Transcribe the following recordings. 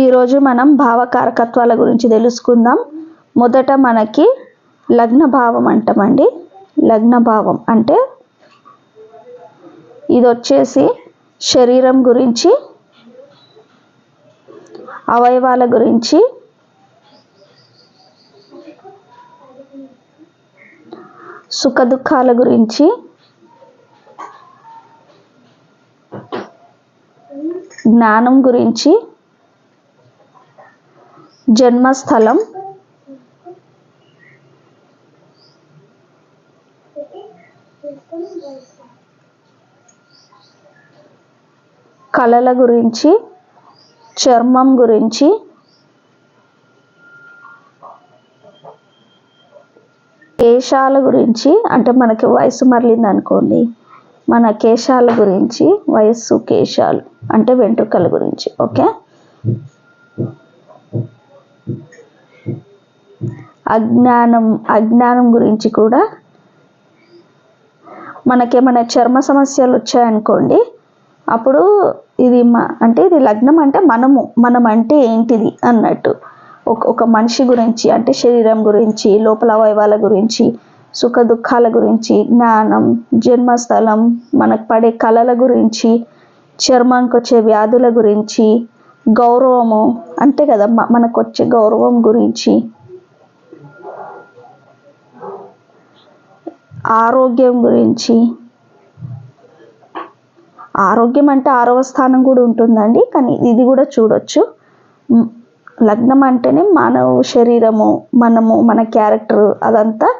ఈరోజు మనం భావకారకత్వాల గురించి తెలుసుకుందాం. మొదట మనకి లగ్న భావం అంటామండి. లగ్న భావం అంటే ఇది వచ్చేసి శరీరం గురించి అవయవాల గురించి సుఖ దుఃఖాల గురించి జ్ఞానం గురించి జన్మస్థలం? కళల గురించి చర్మం గురించి కేశాల గురించి అంటే మనకి వయసు మరలింది అనుకోండి మన కేశాల గురించి వయస్సు కేశాలు అంటే వెంట్రుకల గురించి ఓకే? అజ్ఞానం అజ్ఞానం గురించి కూడా మనకేమైనా చర్మ సమస్యలు వచ్చాయనుకోండి అప్పుడు ఇది మా అంటే ఇది లగ్నం అంటే మనము మనం అంటే ఏంటిది అన్నట్టు. ఒక ఒక మనిషి గురించి అంటే శరీరం గురించి లోపల అవయవాల గురించి సుఖ దుఃఖాల గురించి జ్ఞానం జన్మస్థలం మనకు పడే కళల గురించి చర్మానికి వచ్చే వ్యాధుల గురించి గౌరవము అంతే కదా మనకు వచ్చే గౌరవం గురించి. ఆరోగ్యం గురించి. ఆరోగ్యం అంటే ఆరవ స్థానం కూడా ఉంటుందండి కానీ ఇది కూడా చూడొచ్చు. లగ్నం అంటేనే మానవ శరీరము మనము మన క్యారెక్టర్ అదంతా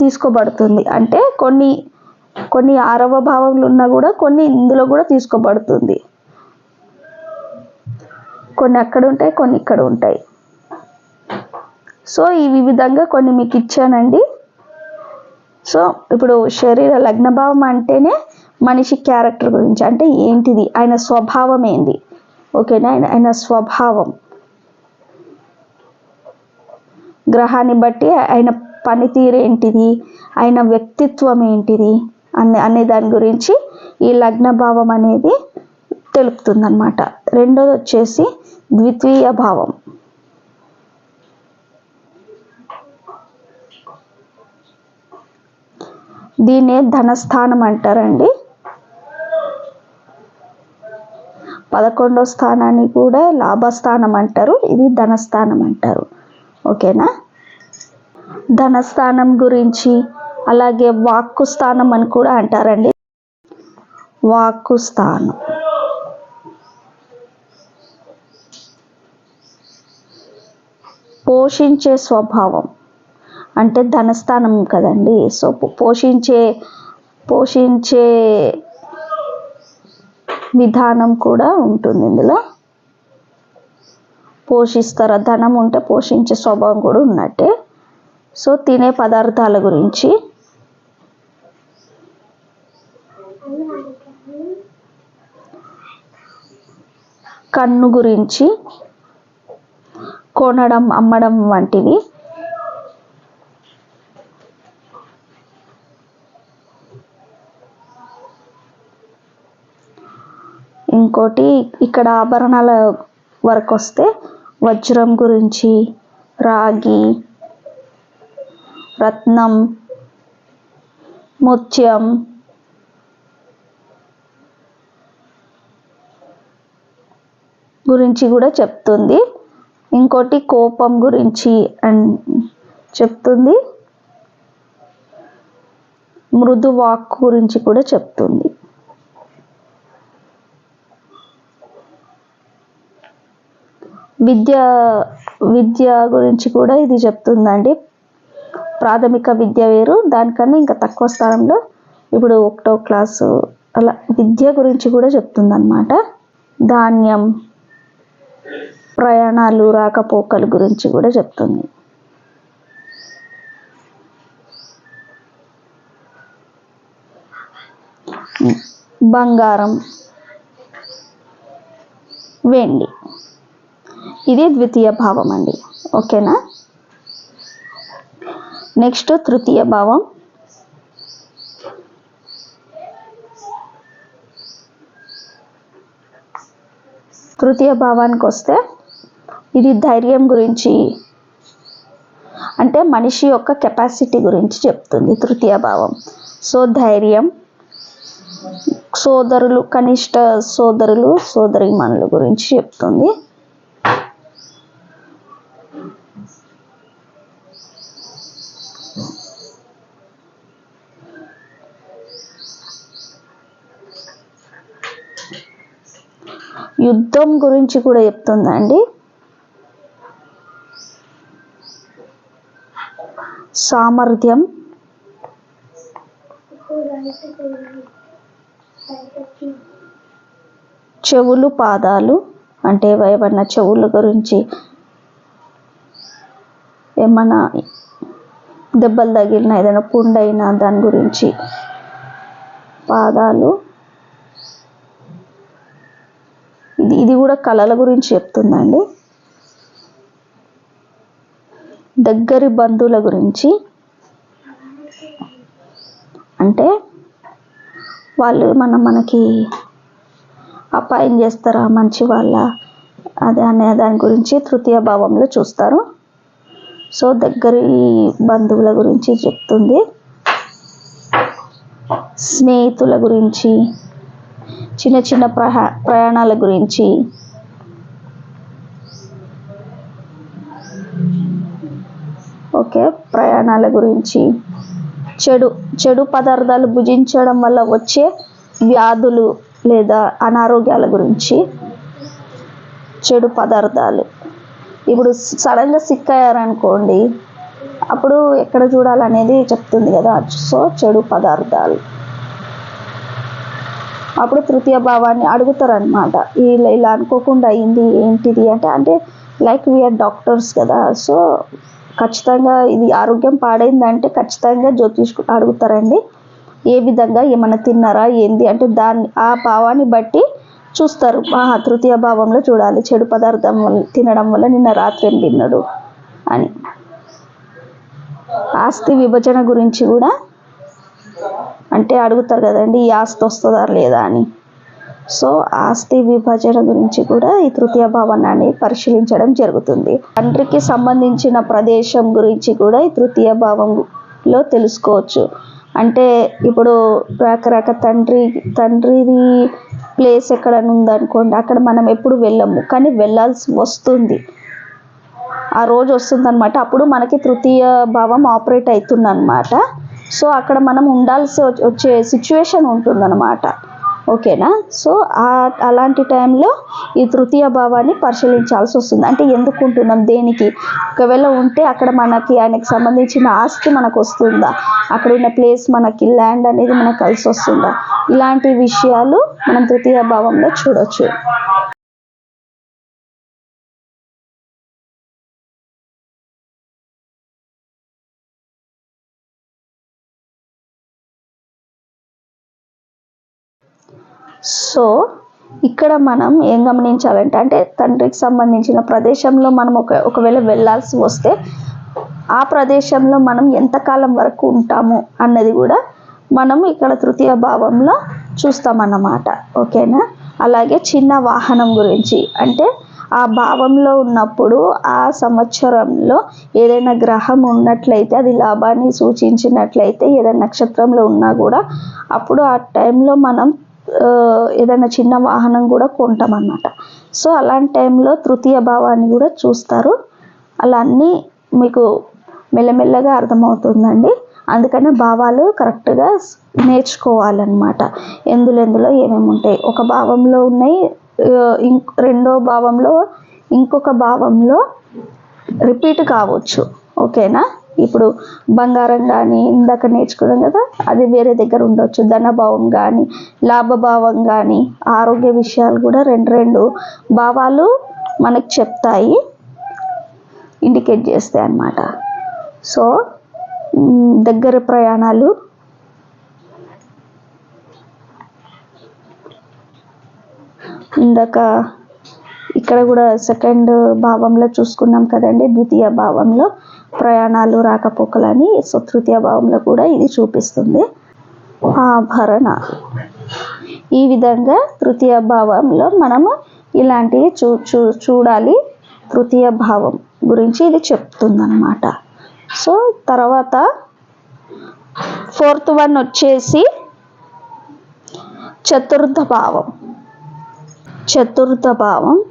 తీసుకోబడుతుంది. అంటే కొన్ని కొన్ని ఆరవ భావములు ఉన్నా కూడా కొన్ని ఇందులో కూడా తీసుకోబడుతుంది. కొన్ని అక్కడ ఉంటాయి కొన్ని ఇక్కడ ఉంటాయి. సో ఈ విధంగా కొన్ని మీకు ఇచ్చానండి. సో ఇప్పుడు శరీర లగ్న భావం అంటేనే మనిషి క్యారెక్టర్ గురించి అంటే ఏంటిది? ఆయన స్వభావం ఏంది? ఓకేనా? ఆయన ఆయన స్వభావం. గ్రహాన్ని బట్టి ఆయన పనితీరు ఏంటిది? ఆయన వ్యక్తిత్వం ఏంటిది? అనే అనే దాని గురించి ఈ లగ్న భావం అనేది తెలుపుతుందన్నమాట. రెండోది వచ్చేసి ద్వితీయ భావం. దీన్నే ధనస్థానం అంటారండి. పదకొండో స్థానాన్ని కూడా లాభస్థానం అంటారు ఇది ధనస్థానం అంటారు. ఓకేనా? ధనస్థానం గురించి అలాగే వాక్కు స్థానం అని కూడా అంటారండి. వాక్కు స్థానం. పోషించే స్వభావం. అంటే ధనస్థానం కదండి. సో పోషించే పోషించే విధానం కూడా ఉంటుంది ఇందులో. పోషిస్తారు? ధనం ఉంటే పోషించే స్వభావం కూడా ఉన్నట్టే. సో తినే పదార్థాల గురించి. కన్ను గురించి. కొనడం అమ్మడం వంటివి. ఇంకోటి ఇక్కడ ఆభరణాల వరకు వస్తే వజ్రం గురించి రాగి రత్నం ముత్యం గురించి కూడా చెప్తుంది. ఇంకోటి కోపం గురించి అండ్ చెప్తుంది. మృదు వాక్ గురించి కూడా చెప్తుంది. విద్య విద్య గురించి కూడా ఇది చెప్తుందండి. ప్రాథమిక విద్య వేరు దానికన్నా ఇంకా తక్కువ స్థానంలో ఇప్పుడు ఒకటో క్లాసు అలా విద్య గురించి కూడా చెప్తుందన్నమాట. ధాన్యం ప్రయాణాలు రాకపోకలు గురించి కూడా చెప్తుంది. బంగారం వెండి. ఇది ద్వితీయ భావం అండి. ఓకేనా? నెక్స్ట్ తృతీయ భావం. తృతీయ భావానికి వస్తే ఇది ధైర్యం గురించి అంటే మనిషి యొక్క కెపాసిటీ గురించి చెప్తుంది తృతీయ భావం. సో ధైర్యం సోదరులు కనిష్ట సోదరులు సోదరీమణుల గురించి చెప్తుంది. యుద్ధం గురించి కూడా చెప్తుందండి సామర్థ్యం. చెవులు పాదాలు అంటే ఏమన్నా చెవుల గురించి ఏమన్నా దెబ్బలు తగిలిన ఏదైనా పుండైనా దాని గురించి. పాదాలు. ఇది కూడా కళల గురించి చెప్తుందండి. దగ్గరి బంధువుల గురించి. అంటే వాళ్ళు మన మనకి అపాయం చేస్తారా? మంచి వాళ్ళ అదే అనే దాని గురించి తృతీయ భావంలో చూస్తారు. సో దగ్గరి బంధువుల గురించి చెప్తుంది. స్నేహితుల గురించి చిన్న చిన్న ప్రహా ప్రయాణాల గురించి. ఓకే ప్రయాణాల గురించి. చెడు చెడు పదార్థాలు భుజించడం వల్ల వచ్చే వ్యాధులు లేదా అనారోగ్యాల గురించి. చెడు పదార్థాలు. ఇప్పుడు సడన్గా సిక్ అయ్యారనుకోండి అప్పుడు ఎక్కడ చూడాలనేది చెప్తుంది కదా. సో చెడు పదార్థాలు. అప్పుడు తృతీయ భావాన్ని అడుగుతారనమాట ఇలా ఇలా అనుకోకుండా అయింది ఏంటిది అంటే అంటే లైక్ వీఆర్ డాక్టర్స్ కదా. సో ఖచ్చితంగా ఇది ఆరోగ్యం పాడైందంటే ఖచ్చితంగా జ్యోతిష్ అడుగుతారండి. ఏ విధంగా ఏమైనా తిన్నారా ఏంది అంటే దాన్ని ఆ భావాన్ని బట్టి చూస్తారు. ఆహా తృతీయ భావంలో చూడాలి. చెడు పదార్థం వల్ల తినడం వల్ల నిన్న రాత్రి ఏం తిన్నాడు అని. ఆస్తి విభజన గురించి కూడా అంటే అడుగుతారు కదండి ఈ ఆస్తి వస్తుందా లేదా అని. సో ఆస్తి విభజన గురించి కూడా ఈ తృతీయ భావనాన్ని పరిశీలించడం జరుగుతుంది. తండ్రికి సంబంధించిన ప్రదేశం గురించి కూడా ఈ తృతీయ భావంలో తెలుసుకోవచ్చు. అంటే ఇప్పుడు రకరక తండ్రి తండ్రిది ప్లేస్ ఎక్కడైనా ఉందనుకోండి అక్కడ మనం ఎప్పుడు వెళ్ళము. కానీ వెళ్ళాల్సి వస్తుంది. ఆ రోజు వస్తుందన్నమాట. అప్పుడు మనకి తృతీయ భావం ఆపరేట్ అవుతుందన్నమాట. సో అక్కడ మనం ఉండాల్సి వచ్చే- వచ్చే సిచ్యువేషన్ ఉంటుందన్నమాట. ఓకేనా? సో అలాంటి టైంలో ఈ తృతీయ భావాన్ని పరిశీలించాల్సి వస్తుంది. అంటే ఎందుకు ఉంటున్నాం దేనికి? ఒకవేళ ఉంటే అక్కడ మనకి ఆయనకి సంబంధించిన ఆస్తి మనకు వస్తుందా? అక్కడ ఉన్న ప్లేస్ మనకి ల్యాండ్ అనేది మనకు కలిసి వస్తుందా? ఇలాంటి విషయాలు మనం తృతీయ భావంలో చూడొచ్చు. సో ఇక్కడ మనం ఏం గమనించాలంటే అంటే తండ్రికి సంబంధించిన ప్రదేశంలో మనం ఒక ఒకవేళ వెళ్ళాల్సి వస్తే ఆ ప్రదేశంలో మనం ఎంతకాలం వరకు ఉంటాము అన్నది కూడా మనం ఇక్కడ తృతీయ భావంలో చూస్తామన్నమాట. ఓకేనా? అలాగే చిన్న వాహనం గురించి. అంటే ఆ భావంలో ఉన్నప్పుడు ఆ సంవత్సరంలో ఏదైనా గ్రహం ఉన్నట్లయితే అది లాభాన్ని సూచించినట్లయితే ఏదైనా నక్షత్రంలో ఉన్నా కూడా అప్పుడు ఆ టైంలో మనం ఏదైనా చిన్న వాహనం కూడా కొంటాం అన్నమాట సో అలాంటి టైంలో తృతీయ భావాన్ని కూడా చూస్తారు. అలా అన్నీ మీకు మెల్లమెల్లగా అర్థమవుతుందండి. అందుకనే భావాలు కరెక్ట్గా నేర్చుకోవాలన్నమాట. ఎందులో ఎందులో ఏమేమి ఉంటాయి? ఒక భావంలో ఉన్నాయి ఇంక ఇంక్ రెండో భావంలో ఇంకొక భావంలో రిపీట్ కావచ్చు. ఓకేనా? ఇప్పుడు బంగారం కానీ ఇందాక నేర్చుకున్నాం కదా అది వేరే దగ్గర ఉండొచ్చు. ధనభావం కానీ లాభభావం కానీ ఆరోగ్య విషయాలు కూడా రెండు రెండు భావాలు మనకు చెప్తాయి ఇండికేట్ చేస్తాయి అన్నమాట. సో దగ్గర ప్రయాణాలు. ఇందాక ఇక్కడ కూడా సెకండ్ భావంలో చూసుకున్నాం కదండి ద్వితీయ భావంలో ప్రయాణాలు రాకపోకలని సో తృతీయ భావంలో కూడా ఇది చూపిస్తుంది. ఆభరణ. ఈ విధంగా తృతీయ భావంలో మనము ఇలాంటివి చూ చూ చూడాలి. తృతీయ భావం గురించి ఇది చెప్తుందన్నమాట. సో తర్వాత ఫోర్త్ వన్ వచ్చేసి చతుర్థ భావం. చతుర్థ భావం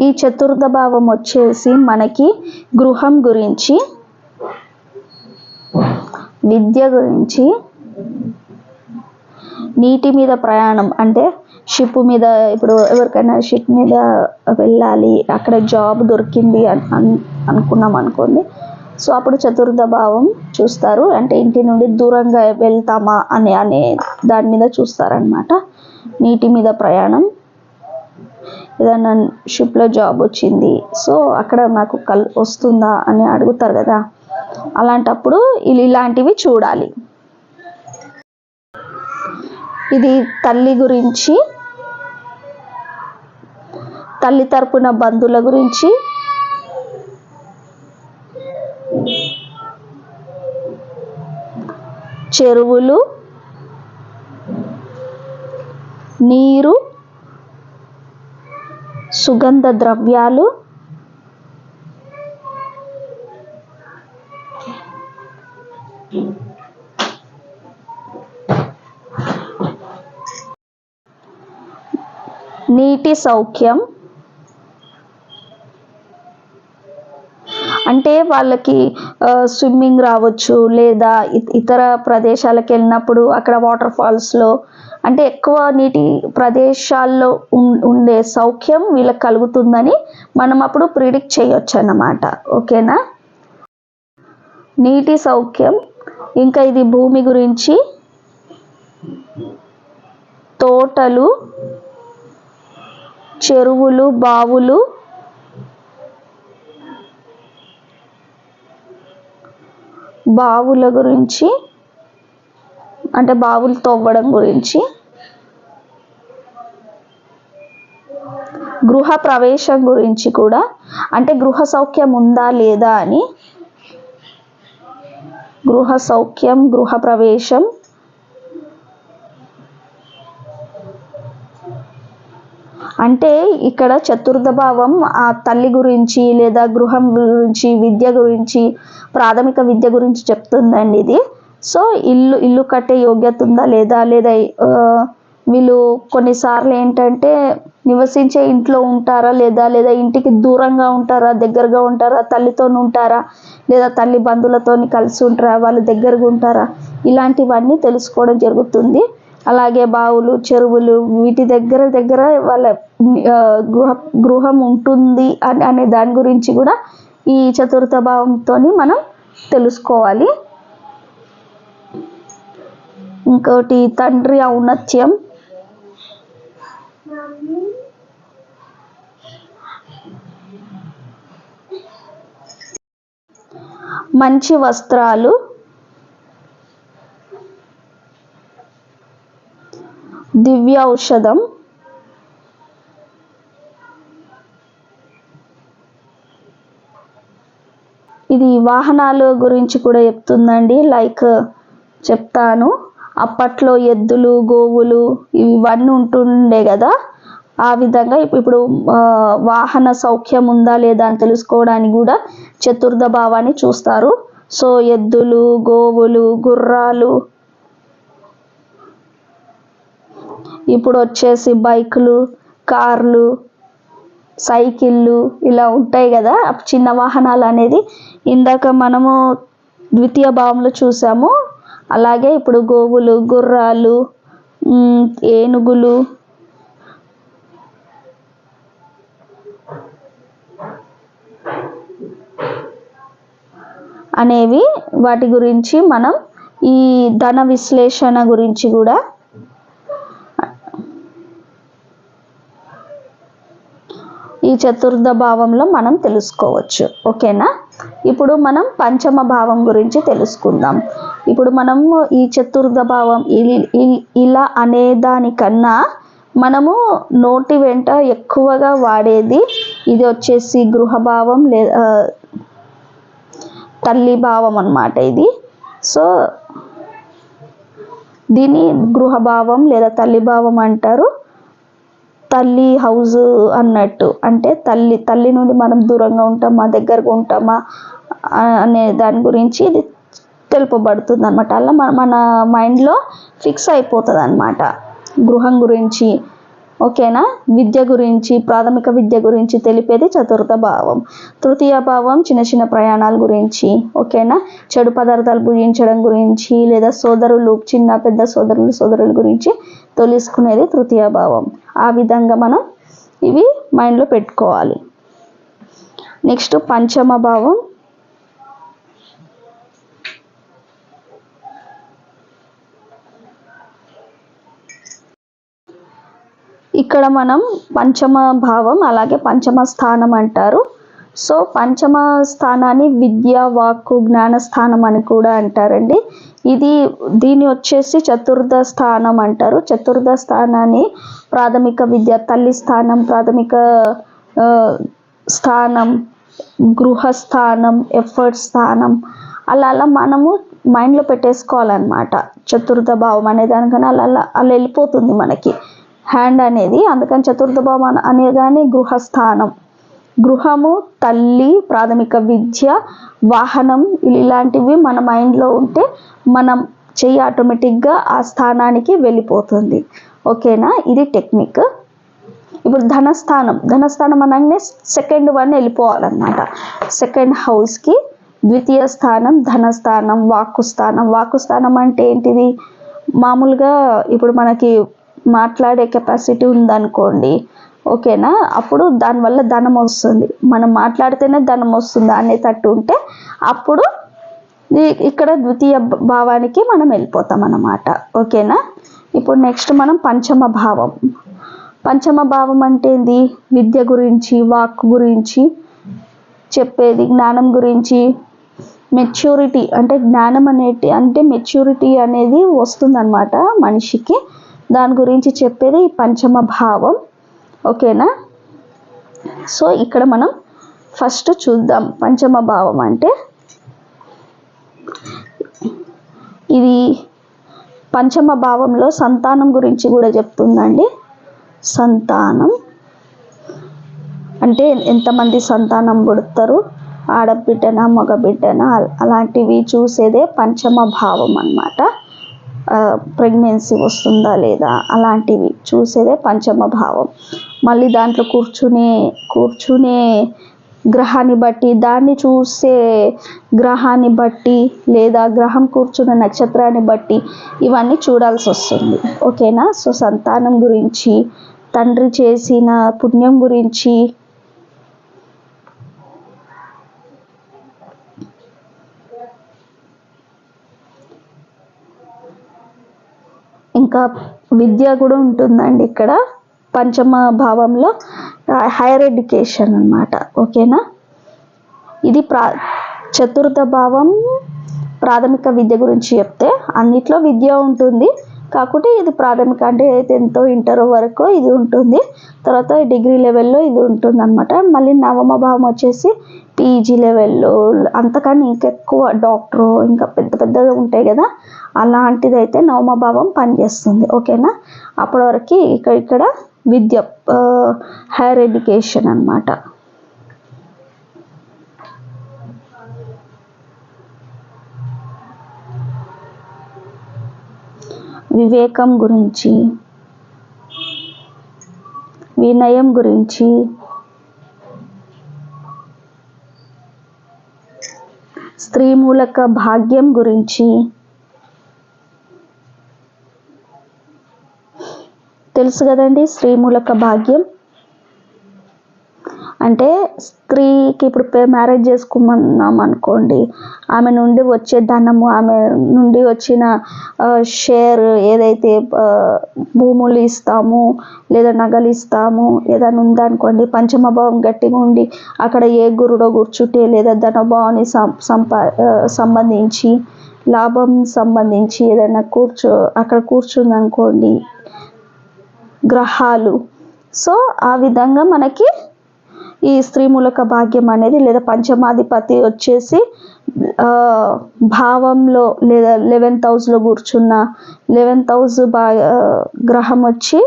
ఈ చతుర్థ భావం వచ్చేసి మనకి గృహం గురించి విద్య గురించి నీటి మీద ప్రయాణం అంటే షిప్ మీద ఇప్పుడు ఎవరికైనా షిప్ మీద వెళ్ళాలి అక్కడ జాబ్ దొరికింది అని అనుకున్నాం అనుకోండి సో అప్పుడు చతుర్థ భావం చూస్తారు. అంటే ఇంటి నుండి దూరంగా వెళ్తామా అని అనే దాని మీద చూస్తారనమాట నీటి మీద ప్రయాణం. ఏదైనా షిప్లో జాబ్ వచ్చింది. సో అక్కడ నాకు కల్ వస్తుందా అని అడుగుతారు కదా. అలాంటప్పుడు ఇలాంటివి చూడాలి. ఇది తల్లి గురించి తల్లి తరపున బంధువుల గురించి చెరువులు నీరు సుగంధ ద్రవ్యాలు నీటి సౌఖ్యం. అంటే వాళ్ళకి స్విమ్మింగ్ రావచ్చు లేదా ఇతర ప్రదేశాలకు వెళ్ళినప్పుడు అక్కడ వాటర్ ఫాల్స్లో అంటే ఎక్కువ నీటి ప్రదేశాల్లో ఉం- ఉండే సౌఖ్యం వీళ్ళకి కలుగుతుందని మనం అప్పుడు ప్రిడిక్ట్ చేయొచ్చు అన్నమాట. ఓకేనా? నీటి సౌఖ్యం ఇంకా ఇది భూమి గురించి తోటలు చెరువులు బావులు బావుల గురించి అంటే బావులు తవ్వడం గురించి గృహ ప్రవేశం గురించి కూడా అంటే గృహ సౌఖ్యం ఉందా లేదా అని గృహ సౌఖ్యం గృహ ప్రవేశం అంటే ఇక్కడ చతుర్థ భావం ఆ తల్లి గురించి లేదా గృహం గురించి విద్య గురించి ప్రాథమిక విద్య గురించి చెప్తుందండి ఇది. సో ఇల్లు ఇల్లు కట్టే యోగ్యత ఉందా లేదా? లేదా వీళ్ళు కొన్నిసార్లు ఏంటంటే నివసించే ఇంట్లో ఉంటారా లేదా? లేదా ఇంటికి దూరంగా ఉంటారా? దగ్గరగా ఉంటారా? తల్లితో ఉంటారా? లేదా తల్లి బంధువులతోని కలిసి ఉంటారా? వాళ్ళు దగ్గరగా ఉంటారా? ఇలాంటివన్నీ తెలుసుకోవడం జరుగుతుంది. అలాగే బావులు చెరువులు వీటి దగ్గర దగ్గర వాళ్ళ గృహ గృహం ఉంటుంది అని అనే దాని గురించి కూడా ఈ చతుర్థ భావంతో మనం తెలుసుకోవాలి. ఇంకోటి తండ్రి ఔన్నత్యం. మంచి వస్త్రాలు. దివ్య ఔషధం ఇది వాహనాల గురించి కూడా చెప్తుందండి. లైక్ చెప్తాను. అప్పట్లో ఎద్దులు గోవులు ఇవన్నీ ఉంటుండే కదా. ఆ విధంగా ఇప్పుడు వాహన సౌఖ్యం ఉందా లేదా అని తెలుసుకోవడానికి కూడా చతుర్థ భావాన్ని చూస్తారు. సో ఎద్దులు గోవులు గుర్రాలు ఇప్పుడు వచ్చేసి బైకులు కార్లు సైకిళ్ళు ఇలా ఉంటాయి కదా. చిన్న వాహనాలు అనేది ఇందాక మనము ద్వితీయ భావంలో చూసాము. అలాగే ఇప్పుడు గోవులు గుర్రాలు ఏనుగులు అనేవి వాటి గురించి మనం ఈ ధన విశ్లేషణ గురించి కూడా ఈ చతుర్థ భావంలో మనం తెలుసుకోవచ్చు. ఓకేనా? ఇప్పుడు మనం పంచమ భావం గురించి తెలుసుకుందాం. ఇప్పుడు మనము ఈ చతుర్థ భావం ఇలా అనే ఇలా మనము నోటి వెంట ఎక్కువగా వాడేది ఇది వచ్చేసి గృహభావం లే తల్లి భావం అన్నమాట ఇది. సో దీన్ని గృహభావం లేదా తల్లి భావం అంటారు. తల్లి హౌస్ అన్నట్టు. అంటే తల్లి తల్లి నుండి మనం దూరంగా ఉంటామా దగ్గరగా ఉంటామా అనే దాని గురించి ఇది తెలుపబడుతుంది అనమాట అలా మన మన మైండ్లో ఫిక్స్ అయిపోతుంది అనమాట గృహం గురించి ఓకేనా? విద్య గురించి ప్రాథమిక విద్య గురించి తెలిపేది చతుర్థ భావం. తృతీయ భావం చిన్న చిన్న ప్రయాణాల గురించి ఓకేనా? చెడు పదార్థాలు భుజించడం గురించి లేదా సోదరులు చిన్న పెద్ద సోదరులు సోదరుల గురించి తెలుసుకునేది తృతీయ భావం. ఆ విధంగా మనం ఇవి మైండ్లో పెట్టుకోవాలి. నెక్స్ట్ పంచమ భావం. ఇక్కడ మనం పంచమ భావం అలాగే పంచమ స్థానం అంటారు. సో పంచమ స్థానాన్ని విద్య వాక్కు జ్ఞాన స్థానం అని కూడా అంటారండి. ఇది దీని వచ్చేసి చతుర్థ స్థానం అంటారు. చతుర్థ స్థానాన్ని ప్రాథమిక విద్య తల్లి స్థానం ప్రాథమిక స్థానం గృహస్థానం ఎఫర్ట్ స్థానం. అలా అలా మనము మైండ్లో పెట్టేసుకోవాలన్నమాట. చతుర్థ భావం అనే దానికన్నా అలా అలా అలా వెళ్ళిపోతుంది మనకి. హ్యాండ్ అనేది అందుకని చతుర్థ భావం అనేదాన్ని గృహస్థానం. గృహము తల్లి ప్రాథమిక విద్య వాహనం ఇలాంటివి మన మైండ్లో ఉంటే మనం చెయ్యి ఆటోమేటిక్గా ఆ స్థానానికి వెళ్ళిపోతుంది. ఓకేనా? ఇది టెక్నిక్ ఇప్పుడు ధనస్థానం. ధనస్థానం అనగానే సెకండ్ వన్ వెళ్ళిపోవాలన్నమాట. సెకండ్ హౌస్కి ద్వితీయ స్థానం ధనస్థానం వాక్కు స్థానం వాక్కు స్థానం అంటే ఏంటిది? మామూలుగా ఇప్పుడు మనకి మాట్లాడే కెపాసిటీ ఉందనుకోండి ఓకేనా? అప్పుడు దానివల్ల ధనం వస్తుంది. మనం మాట్లాడితేనే ధనం వస్తుంది అనేటట్టు ఉంటే అప్పుడు ఇక్కడ ద్వితీయ భావానికి మనం వెళ్ళిపోతాం అన్నమాట. ఓకేనా? ఇప్పుడు నెక్స్ట్ మనం పంచమ భావం. పంచమ భావం అంటే ఏంది? విద్య గురించి వాక్ గురించి చెప్పేది జ్ఞానం గురించి. మెచ్యూరిటీ అంటే జ్ఞానం అనేటి అంటే మెచ్యూరిటీ అనేది వస్తుందన్నమాట మనిషికి. దాని గురించి చెప్పేది పంచమ భావం. ఓకేనా? సో ఇక్కడ మనం ఫస్ట్ చూద్దాం పంచమ భావం అంటే ఇది పంచమ భావంలో సంతానం గురించి కూడా చెప్తుందండి. సంతానం. అంటే ఎంతమంది సంతానం పుడతారు? ఆడబిడ్డనా మగబిడ్డనా? అలాంటివి చూసేదే పంచమ భావం అన్నమాట. ప్రెగ్నెన్సీ వస్తుందా లేదా అలాంటివి చూసేదే పంచమ భావం. మళ్ళీ దాంట్లో కూర్చునే కూర్చునే గ్రహాన్ని బట్టి దాన్ని చూసే గ్రహాన్ని బట్టి లేదా గ్రహం కూర్చున్న నక్షత్రాన్ని బట్టి ఇవన్నీ చూడాల్సి వస్తుంది. ఓకేనా? సో సంతానం గురించి తండ్రి చేసిన పుణ్యం గురించి ఇంకా విద్య కూడా ఉంటుందండి ఇక్కడ. పంచమ భావంలో హైయర్ ఎడ్యుకేషన్ అనమాట ఓకేనా? ఇది ప్రా చతుర్థ భావం ప్రాథమిక విద్య గురించి చెప్తే అన్నిట్లో విద్య ఉంటుంది. కాకుంటే ఇది ప్రాథమిక అంటే టెన్త్ ఇంటర్ వరకు ఇది ఉంటుంది. తర్వాత డిగ్రీ లెవెల్లో ఇది ఉంటుంది అనమాట మళ్ళీ నవమ భావం వచ్చేసి పీజీ లెవెల్లో అంతకన్నా ఇంకెక్కువ డాక్టరు ఇంకా పెద్ద పెద్దగా ఉంటాయి కదా అలాంటిది అయితే నవమ భావం పనిచేస్తుంది. ఓకేనా? అప్పటి వరకు ఇక్కడ ఇక్కడ విద్య హైయర్ ఎడ్యుకేషన్ అనమాట వివేకం గురించి వినయం గురించి స్త్రీ మూలక భాగ్యం గురించి తెలుసు కదండి స్త్రీ మూలక భాగ్యం? అంటే స్త్రీకి ఇప్పుడు మ్యారేజ్ చేసుకున్నాం అనుకోండి ఆమె నుండి వచ్చే ధనము ఆమె నుండి వచ్చిన షేర్ ఏదైతే భూములు ఇస్తాము లేదా నగలు ఇస్తాము ఏదైనా ఉందనుకోండి పంచమభావం గట్టిగా ఉండి అక్కడ ఏ గురుడో కూర్చుంటే లేదా ధనభావాన్ని సంపా సంబంధించి లాభం సంబంధించి ఏదైనా కూర్చో అక్కడ కూర్చుందనుకోండి గ్రహాలు. సో ఆ విధంగా మనకి ఈ స్త్రీ మూలక భాగ్యం అనేది లేదా పంచమాధిపతి వచ్చేసి భావంలో లేదా లెవెన్త్ హౌస్లో కూర్చున్న లెవెన్త్ హౌస్ బా గ్రహం వచ్చి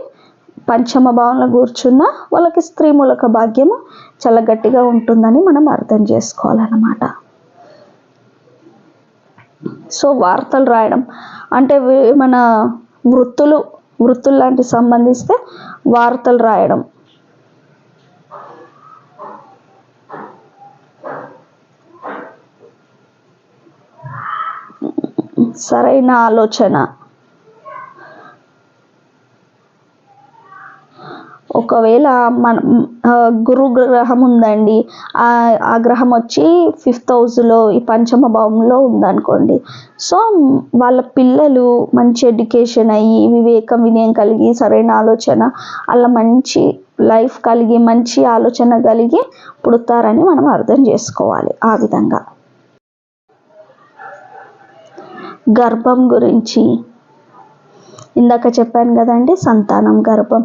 పంచమ భావంలో కూర్చున్న వాళ్ళకి స్త్రీ మూలక భాగ్యము చాలా గట్టిగా ఉంటుందని మనం అర్థం చేసుకోవాలన్నమాట. సో వార్తలు రాయడం. అంటే మన వృత్తులు వృత్తులు లాంటి సంబంధిస్తే వార్తలు రాయడం. సరైన ఆలోచన. ఒకవేళ మన గురు గ్రహం ఉందండి. ఆ ఆ గ్రహం వచ్చి ఫిఫ్త్ హౌస్లో ఈ పంచమ భావంలో ఉందనుకోండి. సో వాళ్ళ పిల్లలు మంచి ఎడ్యుకేషన్ అయ్యి వివేకం వినయం కలిగి సరైన ఆలోచన అలా మంచి లైఫ్ కలిగి మంచి ఆలోచన కలిగి పుడతారని మనం అర్థం చేసుకోవాలి ఆ విధంగా. గర్భం గురించి. ఇందాక చెప్పాను కదండి సంతానం గర్భం.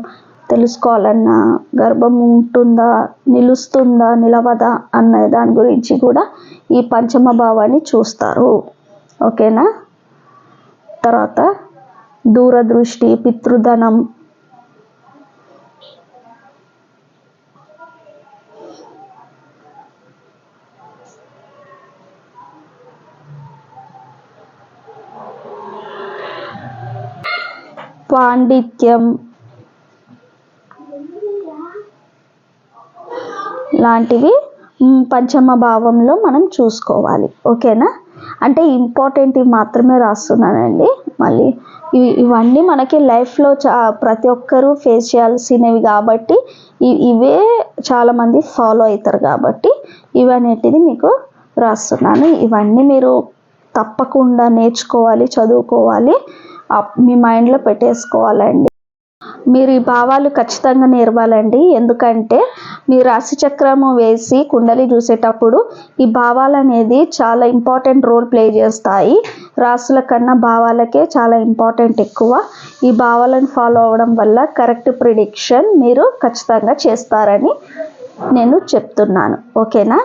తెలుసుకోవాలన్నా గర్భం ఉంటుందా నిలుస్తుందా నిలవదా అన్న దాని గురించి కూడా ఈ పంచమ భావాన్ని చూస్తారు. ఓకేనా? తర్వాత దూరదృష్టి పితృధనం పాండిత్యం. లాంటివి పంచమ భావంలో మనం చూసుకోవాలి. ఓకేనా? అంటే ఇంపార్టెంట్ మాత్రమే రాస్తున్నానండి. మళ్ళీ ఇవి ఇవన్నీ మనకి లైఫ్లో చా ప్రతి ఒక్కరూ ఫేస్ చేయాల్సినవి కాబట్టి ఇవే చాలామంది ఫాలో అవుతారు కాబట్టి ఇవన్నిటిది మీకు రాస్తున్నాను. ఇవన్నీ మీరు తప్పకుండా నేర్చుకోవాలి చదువుకోవాలి. మీ మైండ్లో పెట్టేసుకోవాలండి. మీరు ఈ భావాలు ఖచ్చితంగా నేర్వాలండి. ఎందుకంటే మీ రాశి చక్రము వేసి కుండలి చూసేటప్పుడు ఈ భావాలు అనేది చాలా ఇంపార్టెంట్ రోల్ ప్లే చేస్తాయి. రాసుల కన్నా భావాలకే చాలా ఇంపార్టెంట్ ఎక్కువ. ఈ భావాలను ఫాలో అవ్వడం వల్ల కరెక్ట్ ప్రిడిక్షన్ మీరు ఖచ్చితంగా చేస్తారని నేను చెప్తున్నాను. ఓకేనా?